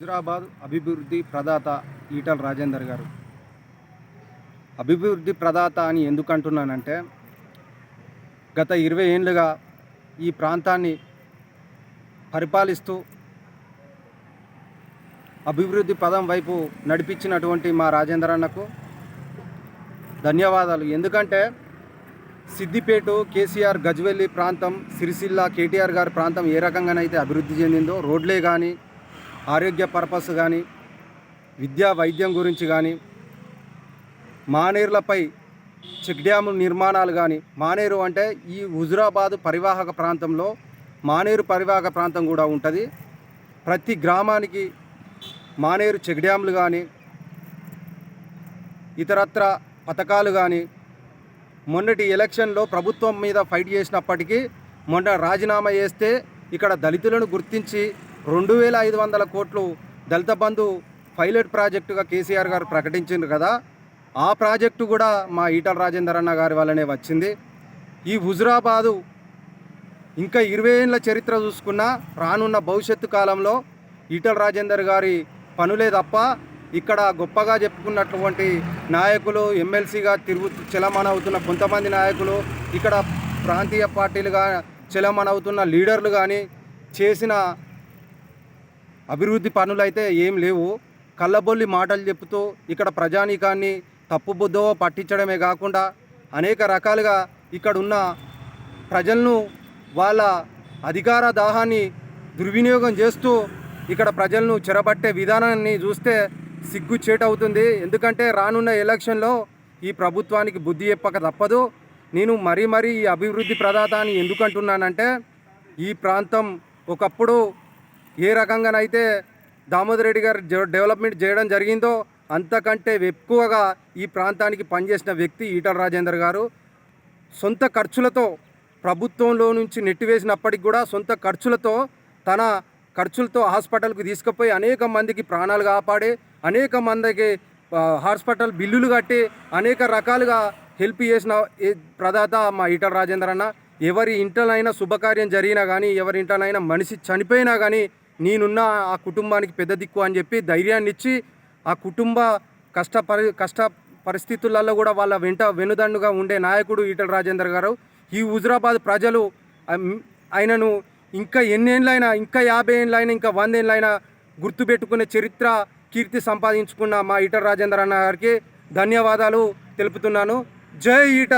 హైదరాబాద్ అభివృద్ధి ప్రదాత ఈటల రాజేందర్ గారు. అభివృద్ధి ప్రదాత అని ఎందుకంటున్నానంటే గత ఇరవై ఏళ్ళుగా ఈ ప్రాంతాన్ని పరిపాలిస్తూ అభివృద్ధి పదం వైపు నడిపించినటువంటి మా రాజేందర్ అన్నకు ధన్యవాదాలు. ఎందుకంటే సిద్దిపేట కేసీఆర్ గజ్వెల్లి ప్రాంతం సిరిసిల్ల కేటీఆర్ గారి ప్రాంతం ఏ రకంగానైతే అభివృద్ధి చెందిందో రోడ్లే కానీ ఆరోగ్య పర్పస్ కానీ విద్యా వైద్యం గురించి కానీ మానేరులపై చెక్ డ్యాము నిర్మాణాలు కానీ మానేరు అంటే ఈ హుజురాబాద్ పరివాహక ప్రాంతంలో మానేరు పరివాహక ప్రాంతం కూడా ఉంటుంది. ప్రతి గ్రామానికి మానేరు చెక్ డ్యాములు కానీ ఇతరత్ర పథకాలు కానీ మొన్నటి ఎలక్షన్లో ప్రభుత్వం మీద ఫైట్ చేసినప్పటికీ మొన్న రాజీనామా చేస్తే ఇక్కడ దళితులను గుర్తించి రెండు వేల ఐదు వందల కోట్లు దళిత బంధు పైలట్ ప్రాజెక్టుగా కేసీఆర్ గారు ప్రకటించారు కదా. ఆ ప్రాజెక్టు కూడా మా ఈటల రాజేందర్ అన్న గారి వల్లనే వచ్చింది. ఈ హుజురాబాదు ఇంకా ఇరవై ఏళ్ళ చరిత్ర చూసుకున్నా రానున్న భవిష్యత్తు కాలంలో ఈటల రాజేందర్ గారి పనులే తప్ప ఇక్కడ గొప్పగా చెప్పుకున్నటువంటి నాయకులు ఎమ్మెల్సీగా తిరుగు చలమణవుతున్న కొంతమంది నాయకులు ఇక్కడ ప్రాంతీయ పార్టీలుగా చలమణవుతున్న లీడర్లు కానీ చేసిన అభివృద్ధి పనులు అయితే ఏం లేవు. కళ్ళబొల్లి మాటలు చెప్తూ ఇక్కడ ప్రజానీకాన్ని తప్పుబుద్ధవో పట్టించడమే కాకుండా అనేక రకాలుగా ఇక్కడ ఉన్న ప్రజలను వాళ్ళ అధికార దాహాన్ని దుర్వినియోగం చేస్తూ ఇక్కడ ప్రజలను చెరబట్టే విధానాన్ని చూస్తే సిగ్గు చేటవుతుంది. ఎందుకంటే రానున్న ఎలక్షన్లో ఈ ప్రభుత్వానికి బుద్ధి చెప్పక తప్పదు. నేను మరీ మరీ ఈ అభివృద్ధి ప్రదాత అని ఎందుకంటున్నానంటే ఈ ప్రాంతం ఒకప్పుడు ఏ రకంగానైతే దామోదర్ రెడ్డి గారు డెవలప్మెంట్ చేయడం జరిగిందో అంతకంటే ఎక్కువగా ఈ ప్రాంతానికి పనిచేసిన వ్యక్తి ఈటల రాజేందర్ గారు. సొంత ఖర్చులతో ప్రభుత్వంలో నుంచి నెట్టివేసినప్పటికి కూడా సొంత ఖర్చులతో తన ఖర్చులతో హాస్పిటల్కి తీసుకుపోయి అనేక మందికి ప్రాణాలు కాపాడి అనేక మందికి హాస్పిటల్ బిల్లులు కట్టి అనేక రకాలుగా హెల్ప్ చేసిన ప్రదాత మా ఈటల రాజేందర్ అన్న. ఎవరి ఇంటనైనా శుభకార్యం జరిగినా కానీ ఎవరి ఇంటనైనా మనిషి చనిపోయినా కానీ నేనున్న ఆ కుటుంబానికి పెద్ద దిక్కు అని చెప్పి ధైర్యాన్ని ఇచ్చి ఆ కుటుంబ కష్ట పరి కష్ట పరిస్థితులలో కూడా వాళ్ళ వెంట వెనుదండుగా ఉండే నాయకుడు ఈటల రాజేందర్ గారు. ఈ హుజురాబాద్ ప్రజలు ఆయనను ఇంకా ఎన్నేళ్ళైనా ఇంకా యాభై ఏళ్ళైనా ఇంకా వంద ఏళ్ళైనా గుర్తుపెట్టుకునే చరిత్ర కీర్తి సంపాదించుకున్న మా ఈటల రాజేందర్ అన్న గారికి ధన్యవాదాలు తెలుపుతున్నాను. జై ఈటల